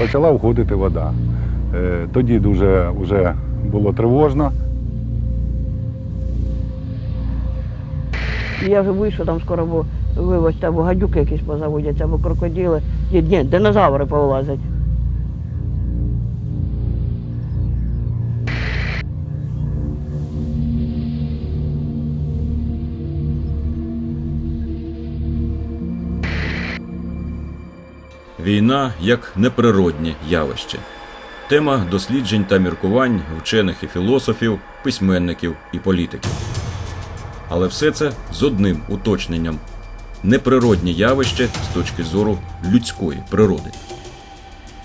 почала входити вода. Е, Тоді дуже вже було тривожно. Я вже вийшов, там скоро, бо, вибачте, або гадюки якісь позаводяться, або крокодили. Ні, динозаври повилазять. Війна як неприроднє явище. Тема досліджень та міркувань вчених і філософів, письменників і політиків. Але все це з одним уточненням неприроднє явище з точки зору людської природи.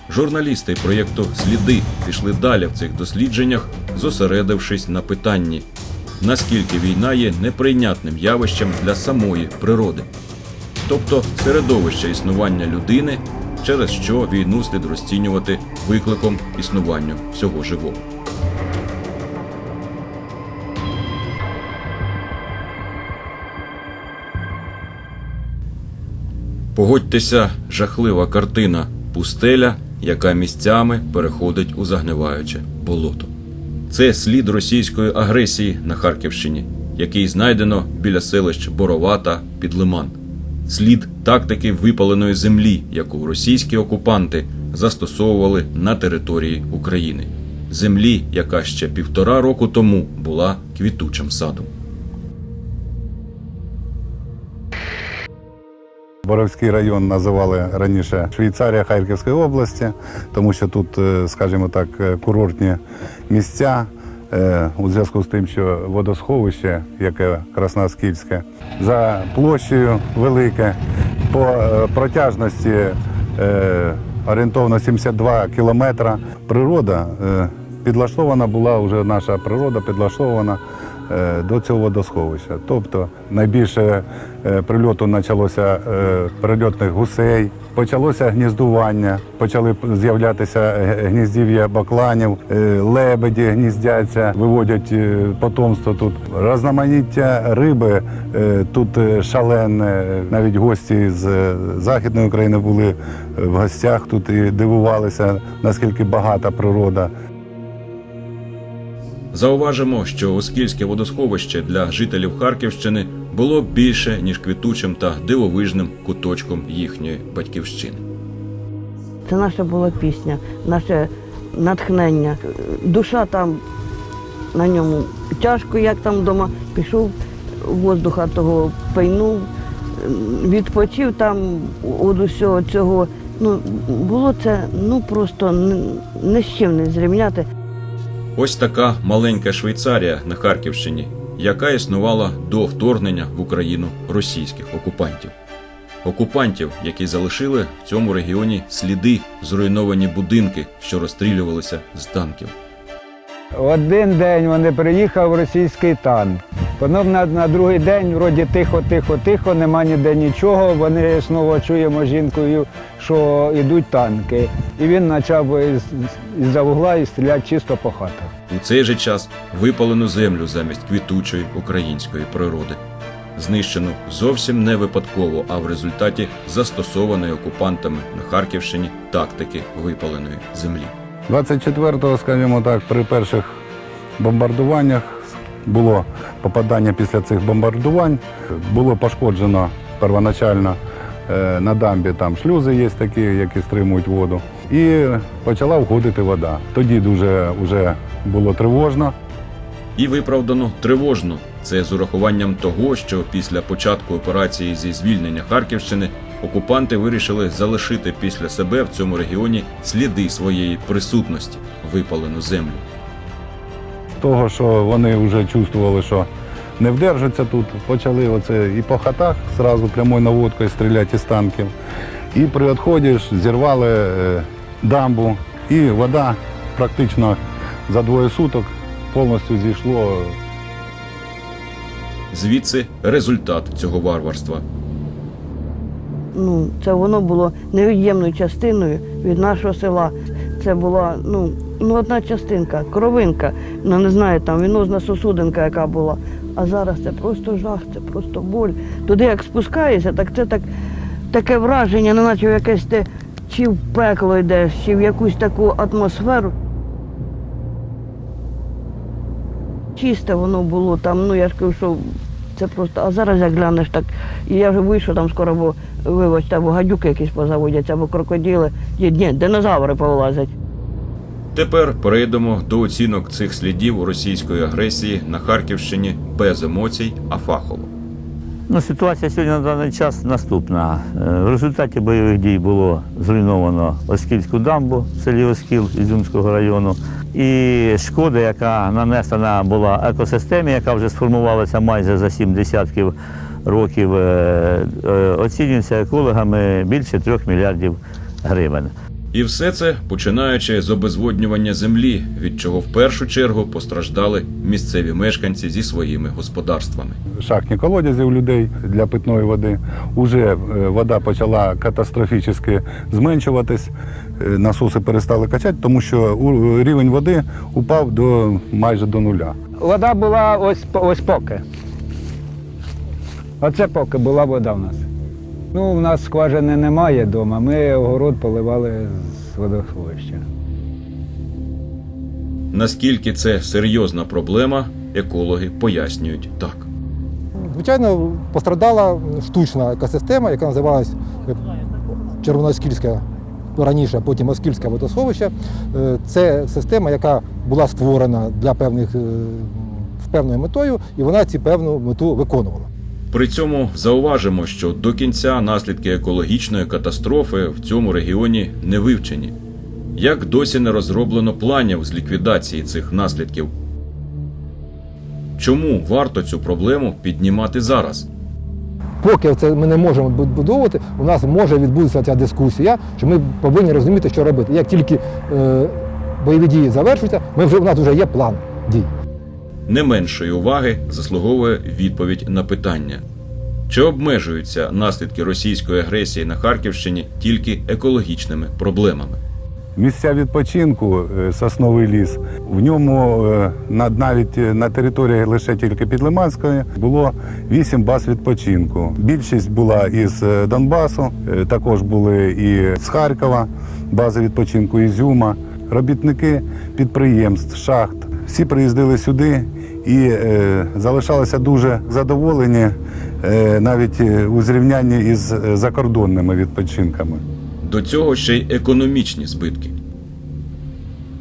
Журналісти проєкту Сліди пішли далі в цих дослідженнях, зосередившись на питанні, наскільки війна є неприйнятним явищем для самої природи, тобто середовище існування людини, через що війну слід розцінювати викликом існуванню всього живого. Погодьтеся, жахлива картина пустеля, яка місцями переходить у загниваюче болото. Це слід російської агресії на Харківщині, який знайдено біля селищ Борова та Підлиман. Слід тактики випаленої землі, яку російські окупанти застосовували на території України. Землі, яка ще півтора року тому була квітучим садом. Боровський район називали раніше Швейцарія Харківської області, тому що тут, е, скажімо так, е, курортні місця. е, У зв'язку з тим, що водосховище, яке Красноскільське, за площею велике, по е, протяжності е, орієнтовно 72 кілометра. Природа е, підлаштована була вже наша природа підлаштована до цього водосховища. Тобто найбільше е, прильоту почалося е, перельотних гусей, почалося гніздування, почали з'являтися е, гніздів'я бакланів, е, лебеді гніздяться, виводять е, потомство тут. Розноманіття риби е, тут е, шалене. Навіть гості з е, Західної України були е, в гостях тут і дивувалися, наскільки багата природа. Зауважимо, що Оскільське водосховище для жителів Харківщини було більше ніж квітучим та дивовижним куточком їхньої батьківщини. Це наша була пісня, наше натхнення. Душа там на ньому тяжко, як там вдома. Пішов воздуха того пейнув, відпочив там від усього цього. Ну, було це ну просто не з чим не зрівняти. Ось така маленька Швейцарія на Харківщині, яка існувала до вторгнення в Україну російських окупантів. Окупантів, які залишили в цьому регіоні сліди, зруйновані будинки, що розстрілювалися з танків. Один день вони приїхав російський танк. Потім на, на другий день вроді тихо, тихо, тихо, нема ніде нічого. Вони знову чуємо жінкою, що йдуть танки. І він почав із, із-за вугла і стріляти чисто по хатах. У цей же час випалену землю замість квітучої української природи. Знищену зовсім не випадково, а в результаті застосованої окупантами на Харківщині тактики випаленої землі. 24-го, скажімо так, при перших бомбардуваннях було попадання після цих бомбардувань. Було пошкоджено первоначально е, на дамбі там шлюзи є такі, які стримують воду. І почала входити вода. Тоді дуже вже було тривожно. І виправдано тривожно. Це з урахуванням того, що після початку операції зі звільнення Харківщини окупанти вирішили залишити після себе в цьому регіоні сліди своєї присутності випалену землю. Того, що вони вже чувствували, що не вдержаться тут, почали оце і по хатах зразу прямою наводкою стріляти з танків. І при відході зірвали е, дамбу, і вода практично за двоє суток повністю зійшло. Звідси результат цього варварства. Ну, це воно було невід'ємною частиною від нашого села. Це була ну, ну, одна частинка, кровинка. Ну не знаю, там вінозна сосудинка, яка була. А зараз це просто жах, це просто боль. Туди як спускаєшся, так це так, таке враження, не наче якесь ти чи в пекло йдеш, чи в якусь таку атмосферу. Чисте воно було там, ну я ж кажу, що це просто, а зараз як глянеш так, і я вже вийшов там скоро, бо вивозь, або гадюки якісь позаводяться, або крокодили, ні, ні, динозаври повилазять. Тепер перейдемо до оцінок цих слідів російської агресії на Харківщині без емоцій, а фахово. Ну, ситуація сьогодні на даний час наступна. Е, В результаті бойових дій було зруйновано Оскільську дамбу в селі Оскіл Ізюмського району. І шкода, яка нанесена була екосистемі, яка вже сформувалася майже за сім десятків років, е, е, оцінюється екологами більше трьох мільярдів гривень. І все це починаючи з обезводнювання землі, від чого в першу чергу постраждали місцеві мешканці зі своїми господарствами. шахтні колодязі у людей для питної води. Уже е, вода почала катастрофічно зменшуватись, е, насоси перестали качати, тому що рівень води упав до майже до нуля. Вода була ось, ось поки. Оце поки була вода в нас. Ну, в нас скважини немає вдома. Ми огород поливали з водосховища. Наскільки це серйозна проблема, екологи пояснюють так. Звичайно, пострадала штучна екосистема, яка називалась е, Червонооскільська раніше, а потім Оскільське водосховище. Е, Це система, яка була створена для певних е, з певною метою, і вона цю певну мету виконувала. При цьому зауважимо, що до кінця наслідки екологічної катастрофи в цьому регіоні не вивчені. Як досі не розроблено планів з ліквідації цих наслідків? Чому варто цю проблему піднімати зараз? Поки це ми не можемо будувати, у нас може відбутися ця дискусія, що ми повинні розуміти, що робити. Як тільки е, бойові дії завершуються, ми вже у нас вже є план дій. Не меншої уваги заслуговує відповідь на питання: чи обмежуються наслідки російської агресії на Харківщині тільки екологічними проблемами? Місця відпочинку, е, сосновий ліс. В ньому е, на- навіть е, на території лише тільки Підлиманської було вісім баз відпочинку. Більшість була із Донбасу, також були і з Харкова, бази відпочинку Ізюма, робітники підприємств, шахт. Всі приїздили сюди і е, залишалися дуже задоволені е, навіть е, у зрівнянні із е, закордонними відпочинками. До цього ще й економічні збитки.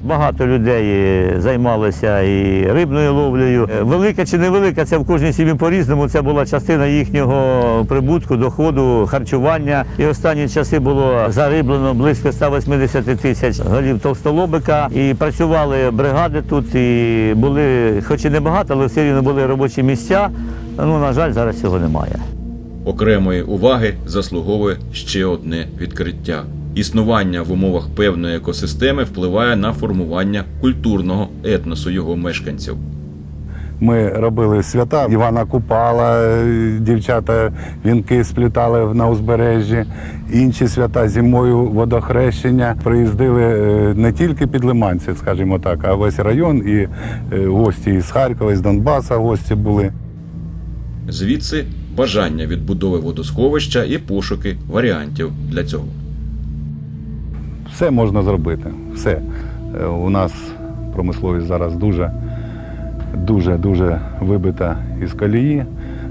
Багато людей займалися і рибною ловлею. Е, Велика чи невелика, це в кожній сім'ї по-різному. Це була частина їхнього прибутку, доходу, харчування. І останні часи було зариблено близько 180 тисяч голів товстолобика. І працювали бригади тут, і були, хоч і не багато, але все рівно були робочі місця. Ну, на жаль, зараз цього немає. Окремої уваги заслуговує ще одне відкриття. Існування в умовах певної екосистеми впливає на формування культурного етносу його мешканців. Ми робили свята. Івана Купала, е, дівчата вінки сплітали на узбережжі. Інші свята зимою водохрещення. Приїздили е, не тільки підлиманці, скажімо так, а весь район і е, гості із Харкова, із Донбаса гості були. Звідси бажання відбудови водосховища і пошуки варіантів для цього. Все можна зробити. Все. Е, У нас промисловість зараз дуже, дуже, дуже вибита із колії.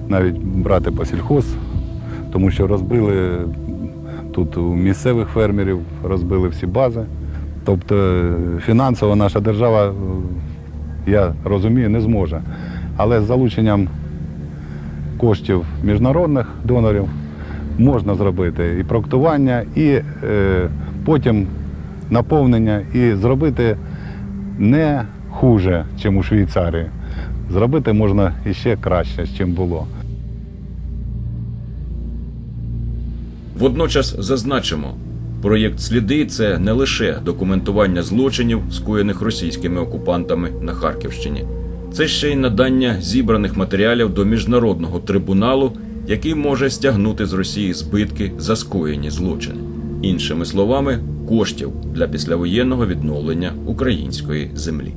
Навіть брати по сільхоз, тому що розбили тут у місцевих фермерів, розбили всі бази. Тобто е, фінансово наша держава, е, я розумію, не зможе. Але з залученням коштів міжнародних донорів можна зробити і проектування, і е, потім наповнення, і зробити не хуже, ніж у Швейцарії. Зробити можна іще краще, ніж було. Водночас зазначимо, проєкт Сліди це не лише документування злочинів, скоєних російськими окупантами на Харківщині. Це ще й надання зібраних матеріалів до міжнародного трибуналу, який може стягнути з Росії збитки за скоєні злочини. Іншими словами, коштів для післявоєнного відновлення української землі.